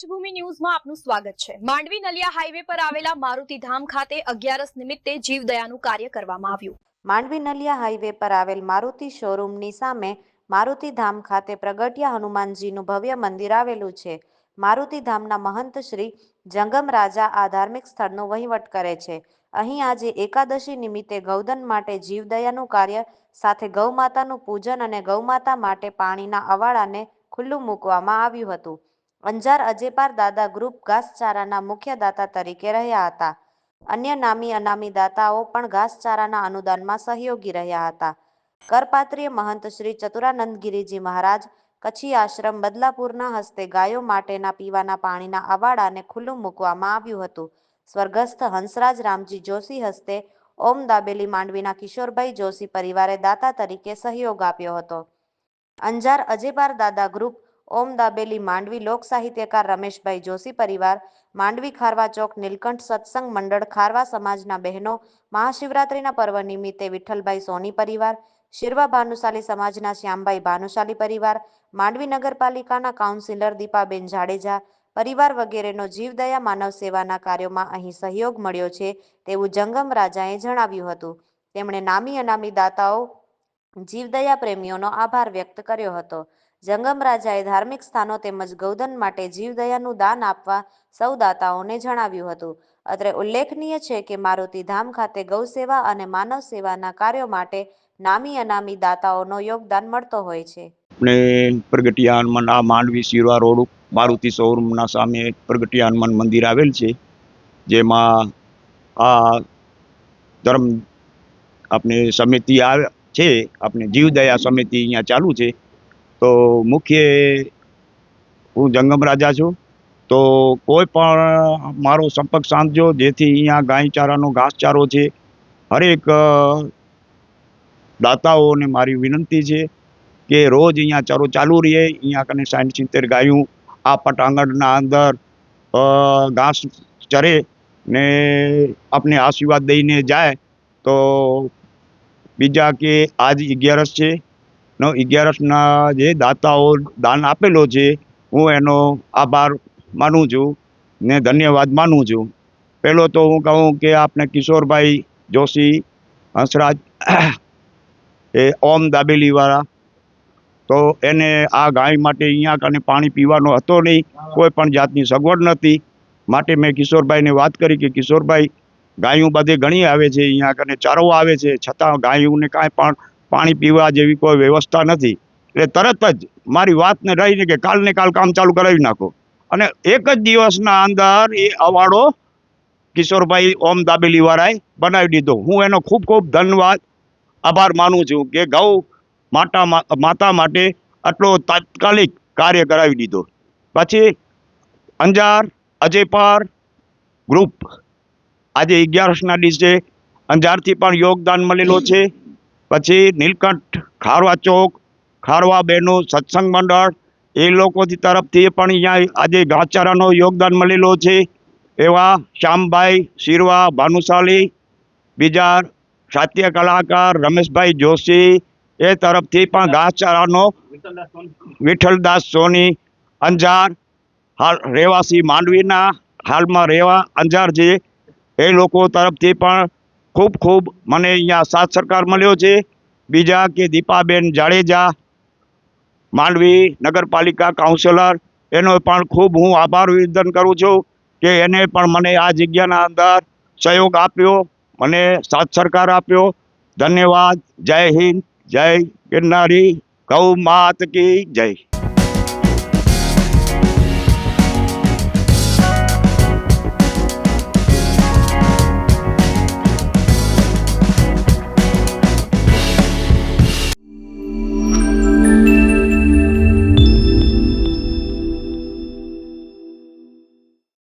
કચ્છભૂમિ ન્યૂઝમાં આપનું સ્વાગત છે. માંડવી નલિયા હાઈવે પર આવેલા મારુતિધામ ખાતે અગિયારસ નિમિત્તે જીવદયાનું કાર્ય કરવામાં આવ્યું. માંડવી નલિયા હાઈવે પર આવેલ મારુતિ શોરૂમની સામે મારુતિ ધામ ખાતે પ્રગટ્યા હનુમાનજીનું ભવ્ય મંદિર આવેલું છે. મારુતિ ધામના મહંત શ્રી જંગમ રાજા આ ધાર્મિક સ્થળનો વહીવટ કરે છે. અહીં આજે એકાદશી નિમિત્તે ગૌધન માટે જીવદયાનું કાર્ય, સાથે ગૌમાતાનું પૂજન અને ગૌમાતા માટે પાણીના અવાડાને ખુલ્લું મૂકવામાં આવ્યું હતું. અંજાર અજેપાર દાદા ગ્રુપ ઘાસચારાના મુખ્ય દાતા તરીકે રહ્યા હતા. અન્ય નામી અનામી દાતાઓ પણ ઘાસચારાના અનુદાનમાં સહયોગી રહ્યા હતા. કરપાત્રીય મહંત શ્રી ચતુરાનંદગીરીજી મહારાજ કચ્છી આશ્રમ બદલાપુરના હસ્તે ગાયો માટેના પીવાના પાણીના અવાડાને ખુલ્લું મૂકવામાં આવ્યું હતું. સ્વર્ગસ્થ હંસરાજ રામજી જોશી હસ્તે ઓમ દાબેલી માંડવીના કિશોરભાઈ જોશી પરિવારે દાતા તરીકે સહયોગ આપ્યો હતો. અંજાર અજેપાર દાદા ગ્રુપ ઓમ દાબેલી માંડવી લોક સાહિત્યકાર રમેશભાઈ જોશી પરિવાર, માંડવી ખારવા ચોક નીલકંઠ સત્સંગ મંડળ ખારવા સમાજના બહેનો, મહાશિવરાત્રિના પર્વ નિમિત્તે વિઠ્ઠલભાઈ સોની પરિવાર, શિરવા ભાનુશાલી સમાજના શ્યામભાઈ ભાનુશાલી પરિવાર, માંડવી નગરપાલિકાના કાઉન્સિલર દીપાબેન જાડેજા પરિવાર વગેરેનો જીવદયા માનવ સેવાના કાર્યોમાં અહીં સહયોગ મળ્યો છે તેવું જંગમ રાજાએ જણાવ્યું હતું. તેમણે નામી અનામી દાતાઓ, જીવદયા પ્રેમીઓનો આભાર વ્યક્ત કર્યો હતો. જંગમ રાજાએ ધાર્મિક સ્થાનો તેમજ ગૌધન માટે જીવદયાનું દાન આપવા સૌ દાતાઓને જણાવ્યું હતું. અત્રે ઉલ્લેખનીય છે કે મારુતિ ધામ ખાતે ગૌસેવા અને માનવ સેવાના કાર્યો માટે નામી અનામી દાતાઓનો યોગદાન મળતો હોય છે. આપણે પ્રગટિયા હનુમાન આ માંડવી શિરવા રોડ મારુતિ શોરૂમના સામે પ્રગટિયા હનુમાન મંદિર આવેલ છે. જેમાં આ ધર્મ આપણે સમિતિ આવે છે આપણે જીવદયા સમિતિ અહીંયા ચાલુ છે. તો મુખ્ય હું જંગમ રાજા છું. તો કોઈ પણ મારો સંપર્ક સાંધજો, જેથી અહીંયા ગાય ચારાનો ઘાસચારો છે. હરેક દાતાઓને મારી વિનંતી છે કે રોજ અહીંયા ચારો ચાલુ રહે. અહીંયા કને સાઠ સિત્તેર ગાયું આ પટાંગણના અંદર ઘાસ ચરે ને આપણે આશીર્વાદ દઈને જાય. તો બીજા કે આજ અગિયારસ છે. નો અગિયારસના જે દાતાઓ દાન આપેલો છે, હું એનો આભાર માનું છું ને ધન્યવાદ માનું છું. પહેલો તો હું કહું કે આપણે કિશોરભાઈ જોશી હંસરાજ એ ઓમ દાબેલીવાળા. તો એને આ ગાય માટે અહીંયા કને પાણી પીવાનો હતો નહીં, કોઈ પણ જાતની સગવડ નથી માટે મેં કિશોરભાઈને વાત કરી કે કિશોરભાઈ, ગાયું બધે ઘણી આવે છે, અહીંયા કને ચારો આવે છે, છતાં ગાયોને કાંઈ પણ પાણી પીવા જેવી કોઈ વ્યવસ્થા નથી. એટલે તરત જ મારી વાતને રહીને કે કાલને કાલ કામ ચાલુ કરાવી નાખો. અને એક જ દિવસના અંદર એ અવાડો કિશોરભાઈ ઓમ દાબેલીવાળાએ બનાવી દીધો. હું એનો ખૂબ ખૂબ ધન્યવાદ, આભાર માનું છું કે ગૌ માતા માતા માટે આટલો તાત્કાલિક કાર્ય કરાવી દીધો. પછી અંજાર અજયપાર ગ્રુપ આજે અગિયારસના દિવસે અંજારથી પણ યોગદાન મળેલો છે. પછી નીલકંઠ ખારવા ચોક, ખારવા બેનું સત્સંગ મંડળ, એ લોકોથી તરફથી પણ અહીંયા આજે ઘાસચારાનો યોગદાન મળેલો છે. એવા શ્યામભાઈ શિરવા, ભાનુશાલી બીજા સાત્ય કલાકાર, રમેશભાઈ જોશી, એ તરફથી પણ ઘાસચારાનો વિઠ્ઠલદાસ સોની, અંજાર, હાલ રહેવાસી માંડવીના હાલમાં રહેવા અંજાર છે. એ લોકો તરફથી પણ ખૂબ ખૂબ મને અહીંયા સાથ સરકાર મળ્યો છે. બીજા કે દીપાબેન જાડેજા માંડવી નગરપાલિકા કાઉન્સિલર, એનો પણ ખૂબ હું આભાર વિદન કરું છું કે એને પણ મને આ જગ્યાના અંદર સહયોગ આપ્યો, મને સાથ સરકાર આપ્યો. ધન્યવાદ. જય હિન્દ. જય ગિરનારી. ગૌ માત કી જય.